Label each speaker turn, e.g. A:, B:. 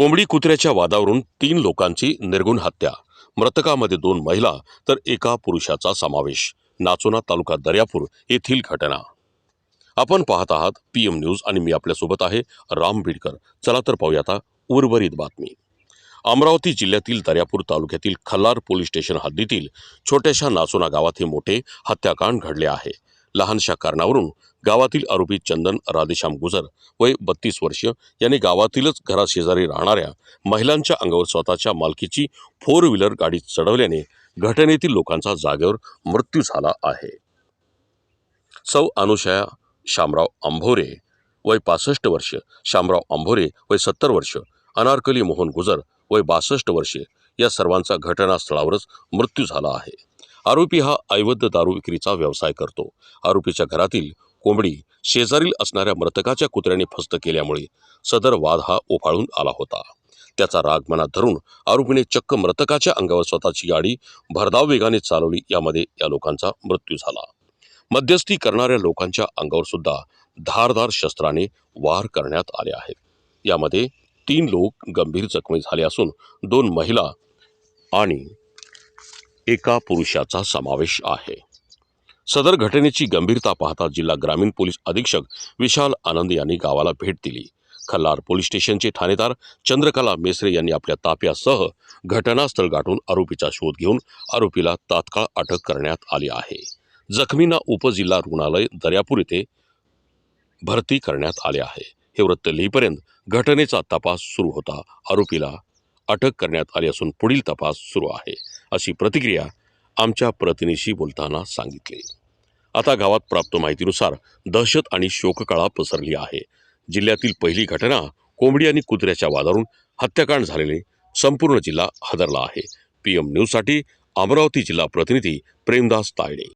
A: कोंबडी कुत्र्याच्या वादावरून तीन लोकांची निर्गुण हत्या. मृतकामध्ये दोन महिला तर एका पुरुषाचा समावेश. नाचोना तालुका दर्यापूर येथील घटना. आपण पाहत आहात पी एम न्यूज आणि मी आपल्यासोबत आहे राम बिडकर चला तर पाहूया आता उर्वरित बातमी. अमरावती जिल्ह्यातील दर्यापूर तालुक्यातील खल्लार पोलीस स्टेशन हद्दीतील छोट्याशा नाचोना गावात हे मोठे हत्याकांड घडले आहे. लहानशा कारणावरून गावातील आरोपी चंदन राधेश्याम गुजर वय बत्तीस वर्ष यांनी गावातीलच घराशेजारी राहणाऱ्या महिलांच्या अंगावर स्वतःच्या मालकीची फोर व्हीलर गाडी चढवल्याने घटनेतील लोकांचा जागेवर मृत्यू झाला आहे. सौ अनुषया शामराव अंभोरे वय पासष्ट वर्ष शामराव अंभोरे वय सत्तर वर्ष अनारकली मोहन गुजर वय बासष्ट वर्षे या सर्वांचा घटनास्थळावरच मृत्यू झाला आहे. आरोपी हा अवैध दारू विक्रीचा व्यवसाय करतो. आरोपीच्या घरातील कोंबडी शेजारील असणाऱ्या मृतकाच्या कुत्र्याने फस्त केल्यामुळे सदर वाद हा ओफाळून आला होता. त्याचा राग मनात धरून आरोपीने चक्क मृतकाच्या अंगावर स्वतःची गाडी भरधाव वेगाने चालवली. यामध्ये या लोकांचा मृत्यू झाला. मध्यस्थी करणाऱ्या लोकांच्या अंगावर सुद्धा धारदार शस्त्राने वार करण्यात आले आहेत. यामध्ये तीन लोक गंभीर जखमी झाले असून दोन महिला आणि एका पुरुषाचा समावेश आहे. सदर घटनेची गंभीरता पाहता जिल्हा ग्रामीण पोलीस अधीक्षक विशाल आनंद यांनी गावाला भेट दिली. खल्लार पोलीस स्टेशनचे ठाणेदार चंद्रकला मेसरे यांनी आपल्या ताफ्यासह घटनास्थळ गाठून आरोपीचा शोध घेऊन आरोपीला तात्काळ अटक करण्यात आली आहे. जखमींना उपजिल्हा रुग्णालय दर्यापूर येथे भरती करण्यात आले आहे. हे वृत्त लिहिपर्यंत घटनेचा तपास सुरू होता आरोपीला अटक करण्यात आली असून पुढील तपास सुरू आहे अशी प्रतिक्रिया आमच्या प्रतिनिधीशी बोलताना सांगितली. आता गावात प्राप्त माहितीनुसार दहशत आणि शोककळा पसरली आहे. जिल्ह्यातील पहिली घटना कोंबडी आणि कुत्र्याच्या वादावरून हत्याकांड झालेले संपूर्ण जिल्हा हादरला आहे. पी एम न्यूजसाठी अमरावती जिल्हा प्रतिनिधी प्रेमदास तायडे.